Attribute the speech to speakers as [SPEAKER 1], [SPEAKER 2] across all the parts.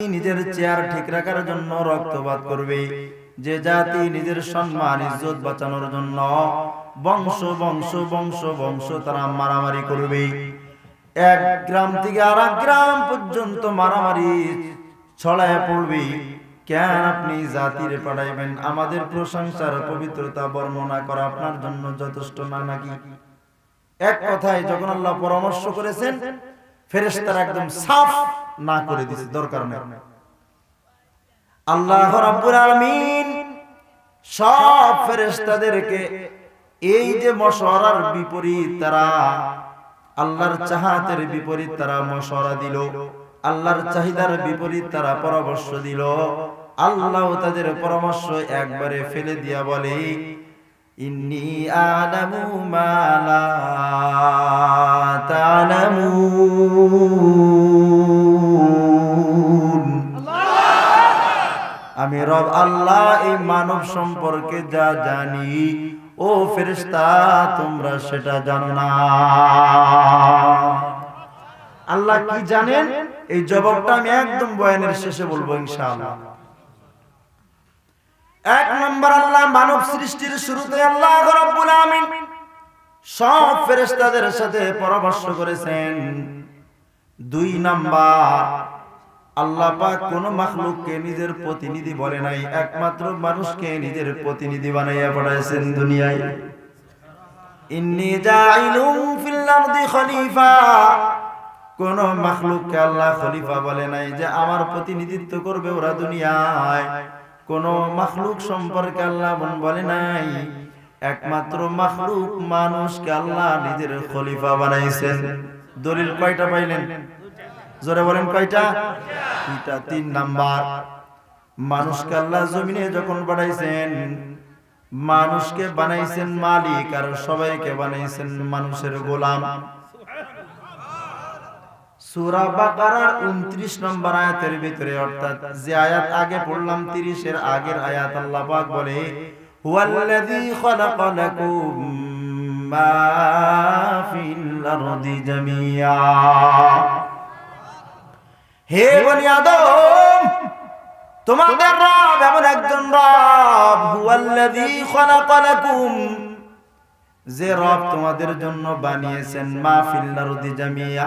[SPEAKER 1] নিজের চেয়ার ঠিক রাখার জন্য রক্তপাত করবে। যে জাতি নিজের সম্মান, ইজ্জত বাঁচানোর জন্য বংশ বংশ বংশ বংশ তারা মারামারি করবে। এক গ্রাম থেকে আর গ্রাম পর্যন্ত মারামারি ছড়ায় পড়বে। কেন আপনি জাতির পাঠাইবেন? আমাদের প্রশংসার পবিত্রতা বর্ণনা করা আপনার জন্য যথেষ্ট না নাকি? এক কথায়, যখন আল্লাহ পরামর্শ করেছেন, ফেরেশতারা একদম সাফ না করে দিছে দরকার নেই আল্লাহ রাব্বুল আলামিন সব ফেরেশতাদেরকে এই যে মশওয়ারার বিপরীত তারা আল্লাহর চাহাতের বিপরীত তারা মশওয়ারা দিল আল্লাহর চাহিদার বিপরীত তারা পরামর্শ দিল আল্লাহ তাদের পরামর্শ একবারে ফেলে দিয়া বলে ইন্নি আলামু মা লা আমি রব আল্লাহ এই মানব সম্পর্কে যা জানি, ও ফেরেশতা, তোমরা সেটা জানো না। আল্লাহ কি জানেন? এই জবাবটা আমি একদম বয়ানের শেষে বলব ইনশাআল্লাহ। এক নম্বর আল্লাহ মানব সৃষ্টির শুরুতে আল্লাহ রাব্বুল আমিন সব ফেরেশতাদের সাথে পরামর্শ করেছেন। দুই নাম্বার আল্লাহ পাক কোন মাখলুককে নিজের প্রতিনিধি বলে নাই একমাত্র মানুষকে নিজের প্রতিনিধি বানাইয়া পাঠাইছেন দুনিয়ায়। ইন্নী জাইলুম ফিল আরদি খলিফা। কোন মাখলুককে আল্লাহ খলিফা বলে নাই যে আমার প্রতিনিধিত্ব করবে ওরা দুনিয়ায়। কোন মাখলুক সম্পর্কে আল্লাহ বলে নাই। একমাত্র মাখলুক মানুষকে আল্লাহ নিজের খলিফা বানাইছেন। দলিল কয়টা পাইলেন? জোরে বলেন কয়টা? এটা তিন নাম্বার। মানুষকে আল্লাহ জমিনে যখন বানাইছেন মানুষকে বানাইছেন মালিক আর সবাইকে বানাইছেন মানুষের গোলাম। সূরা বাকারার 29 নম্বর আয়াতের ভিতরে অর্থাৎ যে আয়াত আগে পড়লাম 30 এর আগের আয়াত আল্লাহ পাক বলে হুয়াল্লাযী খালাকা মা ফিল আরদি জামিয়া। হে বনি আদম, তোমাদের রব এমন একজন রব, হুয়াল্লাযী খালাকা লাকুম যে রব তোমাদের জন্য বানিয়েছেন মা আরদি জামিয়া।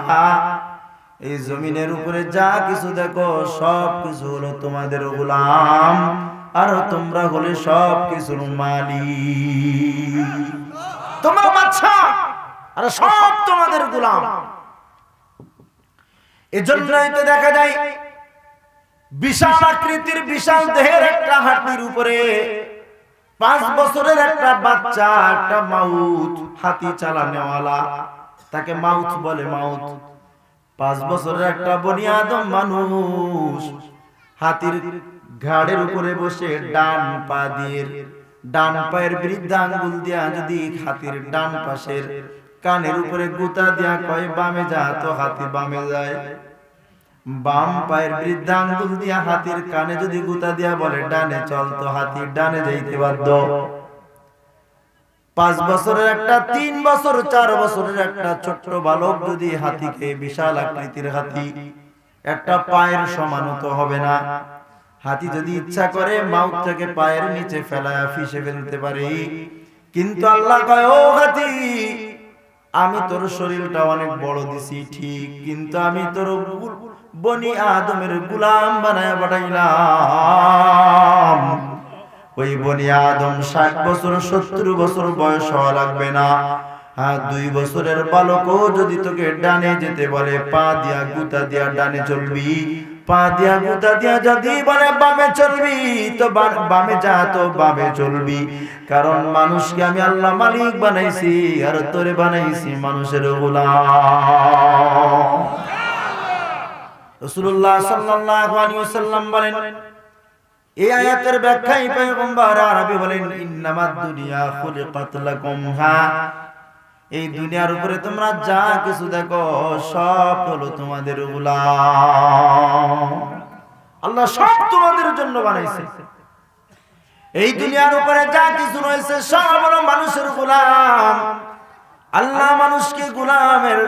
[SPEAKER 1] এই জমিনের উপরে যা কিছু দেখো, সব কিছু হলো তোমাদের গোলাম, আর তোমরা হলে সব কিছুর মালিক। তোমরা বাচ্চা আর সব তোমাদের গোলাম। এজন্যই তো দেখা যায় বিশাল আকৃতির বিশাল দেহের একটা হাতির উপরে পাঁচ বছরের একটা বাচ্চা, একটা মাউথ হাতি চালানেওয়ালা, তাকে মাউথ বলে মাউথ পাঁচ বছরের একটা বনি আদম মানুষ, হাতির ঘাড়ের উপরে বসে ডান পা দিয়ে, ডান পায়ের বৃদ্ধা আঙ্গুল দিয়া যদি হাতির ডান পাশের কানের উপরে গুতা দিয়া কয়, বামে যা, তো হাতি বামে যায়। বাম পায়ের বৃদ্ধা আঙ্গুল দিয়া হাতির কানে যদি গুতা দিয়া বলে, ডানে চল তো হাতির ডানে যাইতে বাধ্য। পাঁচ বছরের একটা, তিন বছর, চার বছরের একটা ছোট্ট বালক যদি হাতিকে বিশাল আকৃতির হাতি, একটা পায়ের সমানত হবে না। হাতি যদি ইচ্ছা করে, মাউথ থেকে পায়ের নিচে ফেলায় ফিসে ফেলতে পারে। কিন্তু আল্লাহ কয়, ও হাতি আমি তোর শরীরটা অনেক বড় দিছি, ঠিক, কিন্তু আমি তোর বনি আদমের গুলাম বানায় পাঠাইলাম। ওই বনি আদম ষাট বছর, সত্তর বছর বয়স হওয়া লাগবে না। হ্যাঁ দুই বছরের বালকও যদি তোকে ডানে যেতে বলে, পা দিয়া, গুতা দিয়া ডানে চলবি পা দিয়া গুতা দিয়া যদি বলে, বামে চলবি? তো বামে যা তো বামে চলবি। কারণ মানুষকে আমি আল্লাহ মালিক বানাইছি, আর তোরে বানাইছি মানুষের গোলাম। রাসূলুল্লাহ সাল্লাল্লাহু আলাইহি ওয়াসাল্লাম বলেন এই আয়াতের ব্যাখ্যাই পয়গম্বর আরবি বলেন, ইন্নামাদ দুনিয়া খুলিকাত লাকুম হা এই দুনিয়ার উপরে তোমরা যা কিছু দেখো, সব হলো তোমাদের আল্লাহ সব তোমাদের জন্য বানাইছে। এই দুনিয়ার উপরে যা কিছু রয়েছে, সব হলো মানুষের গোলাম। আল্লাহ মানুষকে গোলামের,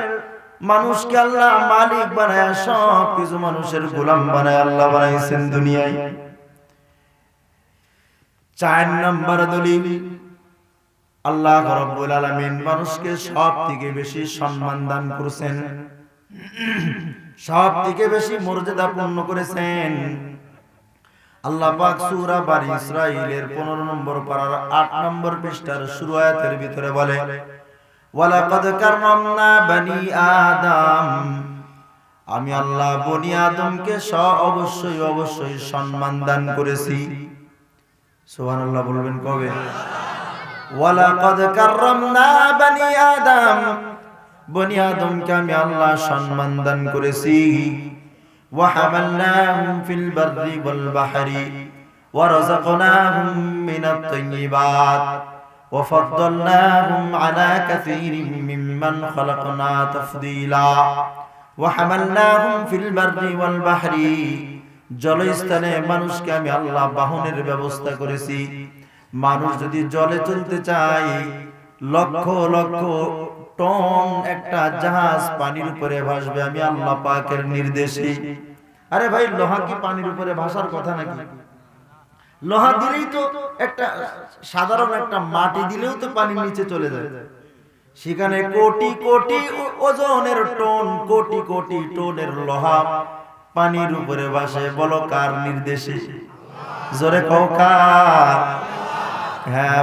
[SPEAKER 1] মানুষকে আল্লাহ মালিক বানায়, সব কিছু মানুষের গোলাম বানায় আল্লাহ বানাইছেন দুনিয়ায়। চার নম্বর দলিল আল্লাহ রব্বুল আলামিন মানুষকে সব থেকে বেশি সম্মান দান করেছেন। সব থেকে বেশি মর্যাদা পূর্ণ করেছেন। আল্লাহ পাক সূরা বানি ইসরাইলের 15 নম্বর পারার 8 নম্বর পৃষ্ঠার শুরু আয়াতের ভিতরে বলে, ওয়ালাকাদ কাররামনা বানি আদম। আমি আল্লাহ বনি আদমকে স অবশ্যই অবশ্যই সম্মান দান করেছি। সুবহানাল্লাহ বলবেন কবে? ওয়ালাকাদ কাররামনা বানি আদম বনি আদমকে আমি আল্লাহ সম্মান দান করেছি وحملناهم في البر والبحر ورزقناهم من الطيبات وفضلناهم على كثير ممن خلقنا تفضيلا وحملناهم في البر والبحر জলস্থানে মানুষকে আমি আল্লাহ বাহনের ব্যবস্থা করেছি মানুষ যদি জলে চলতে চায়, লক্ষ লক্ষ টন একটা জাহাজ পানির উপরে ভাসবে, আমি আল্লাহ পাকের নির্দেশে। আরে ভাই, লোহা কি পানির উপরে ভাসার কথা নাকি? লোহা দিলেই তো একটা সাধারণ একটা মাটি দিলেও তো পানির নিচে চলে যায়। সেখানে কোটি কোটি ওজনের টন, কোটি কোটি টনের লোহা পানির উপরে ভাসে, বলো কার নির্দেশে? জোরে কার? হ্যাঁ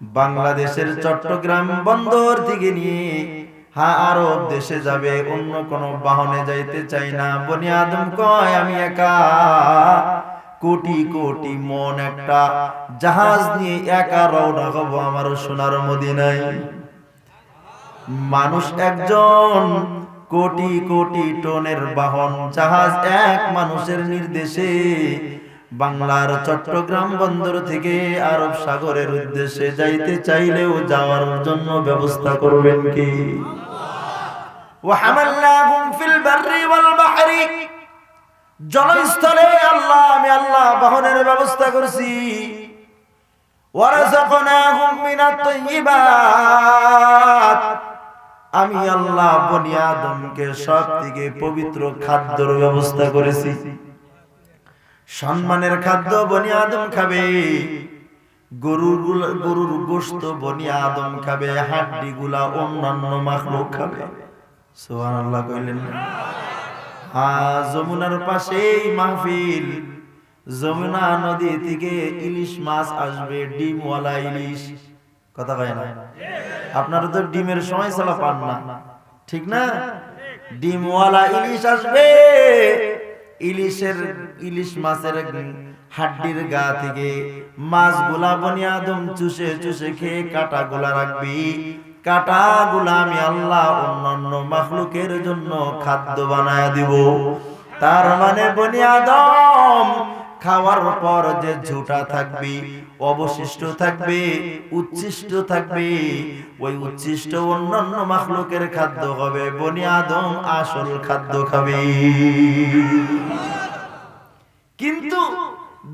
[SPEAKER 1] বাংলাদেশের চট্টগ্রাম বন্দর থেকে নিয়ে হ্যাঁ আরব দেশে যাবে, অন্য কোন বাহনে যাইতে চাই না। বনিয়াদম কয়, আমি একা। কোটি কোটি মন একটা জাহাজ নিয়ে একা রওনা হব আমার সোনার মদিনায়। মানুষ একজন কোটি কোটি টনের বাহন, জাহাজ এক মানুষের নির্দেশে। বাংলার চট্টগ্রাম বন্দর থেকে আরব সাগরের উদ্দেশ্যে যাইতে চাইলেও যাওয়ার জন্য ব্যবস্থা করবেন কি? জলস্থলে আল্লাহ, আমি আল্লাহ বাহনের ব্যবস্থা করছি। ওরা যখন আমি আল্লাহ বনি আদমকে সব থেকে পবিত্র খাদ্যর ব্যবস্থা করেছি। সম্মানের খাদ্য বনি আদম খাবে গরুর গরুর গোশত বনি আদম খাবে হাড্ডি গুলা অন্যান্য মাখলুক খাবে। সোহান আল্লাহ কইলেন যমুনার পাশেই মাহফিল। যমুনা নদী থেকে ইলিশ মাছ আসবে, ডিমওয়ালা ইলিশ। কথা কয় না? আপনারা তো ডিমের সময় ছাড়া পান না। ঠিক না? ডিমওয়ালা ইলিশ আসবে। ইলিশের ইলিশ মাছের হাড্ডির গা থেকে মাছ মাছগুলা বনি আদম চুষে চুষে খেয়ে কাটা গুলা রাখবি। কাটা গুলা আমি আল্লাহ অন্যান্য মাখলুকের জন্য খাদ্য বানায় দিব। তার মানে বনি আদম খাওয়ার পর যে ঝুটা থাকবে অবশিষ্ট থাকবে, উচ্ছিষ্ট থাকবে। ওই উচ্ছিষ্ট অন্যান্য মাখলুকের খাদ্য হবে, বনি আদম আসল খাদ্য খাবে। কিন্তু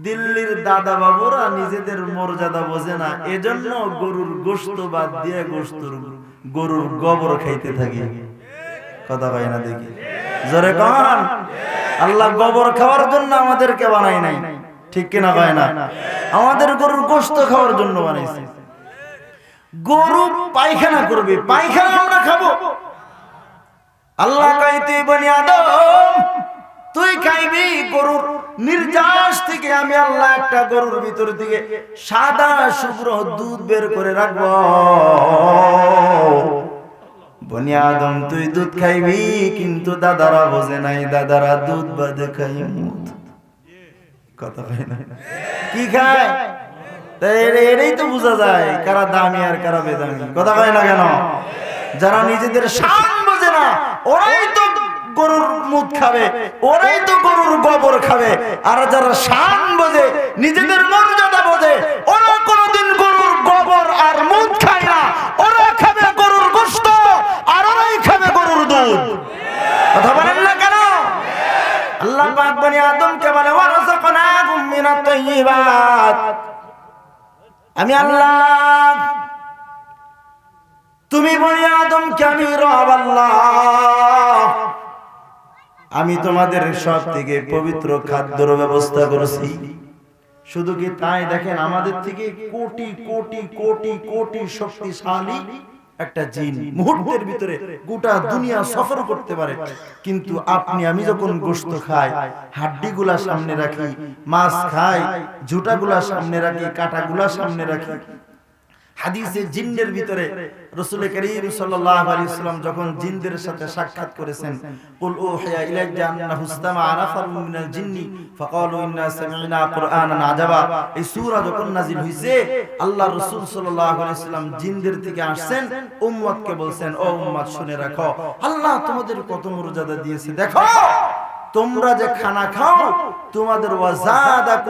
[SPEAKER 1] দিল্লির দাদা বাবুরা নিজেদের মর্যাদা বোঝে না, এজন্য গরুর গোশত বাদ দিয়ে গোস্তর গরুর গোবর খাইতে থাকে। কথা কয় না দেখি? জোরে কন? আল্লাহ গোবর খাওয়ার জন্য আমাদেরকে বানাই নাই। ঠিক কিনা কয় না। আমাদের গরুর গোস্ত খাওয়ার জন্য বানাইছে। গরু পায়খানা করবে, পায়খানা আমরা খাব। আল্লাহ কাইতে বনি আদম, তুই খাইবি গরুর নির্যাস থেকে। আমি আল্লাহ একটা গরুর ভিতর থেকে সাদা শুভ্র দুধ বের করে রাখব। বনি আদম, তুই দুধ খাইবি, কিন্তু দাদারা বোঝে নাই, দাদারা দুধ বাদে খাই মুদ কথা না। কি খায়? তো বোঝা যায়, কারা দামি আর কারা বেদামি। কথা না কেন? যারা নিজেদের বোঝে না, ওরাই তো গরুর মুখ খাবে, ওরাই তো গরুর গোবর খাবে। আর যারা শান বোঝে, নিজেদের মর্যাদা বোঝে ওরা কোনোদিন গরুর গোবর আর মুখ খায় না। ওরা খাবে গরুর গোশত, আর ওরাই খাবে গরুর দুধ। কথা বলেন না কেন? আল্লাহ পাক বনি আদমকে বলে তাইয়্যিবাত আমি আল্লাহ, তুমি বলি আদমকে আমি রব আল্লাহ। আমি তোমাদের সব থেকে পবিত্র খাদ্যর ব্যবস্থা করেছি। শুধু কি তাই দেখেন? আমাদের থেকে কোটি কোটি কোটি কোটি শক্তিশালী একটা জিন মুহূর্তের ভিতরে গোটা দুনিয়া সফর করতে পারে। কিন্তু আপনি আমি যখন গোস্ত খাই হাড্ডিগুলা সামনে রাখি মাছ খাই জুটাগুলা সামনে রাখি কাটাগুলা সামনে রাখি। হাদিসে জিন্নের ভিতরে রসুল করিম সাল্লাল্লাহু আলাইহি ওয়াসাল্লাম যখন জিনদের সাথে সাক্ষাৎ করেছেন কুল উহিয়া ইলাইয়া আন্নাহু ইসতামা নাফারুম মিনাল জিন্নি ফাকালু ইন্না সামি'না কুরআনান আজাবা। এই সূরা যখন হইছে আল্লাহ রাসূল সাল্লাল্লাহু আলাইহি ওয়াসাল্লাম জিনদের থেকে আসছেন উম্মতকে বলছেন ও উম্মত শুনে রাখো। আল্লাহ তোমাদের কত মর্যাদা দিয়েছে। দেখো তোমরা যে খানা খাও তোমাদের ওয়াজাদা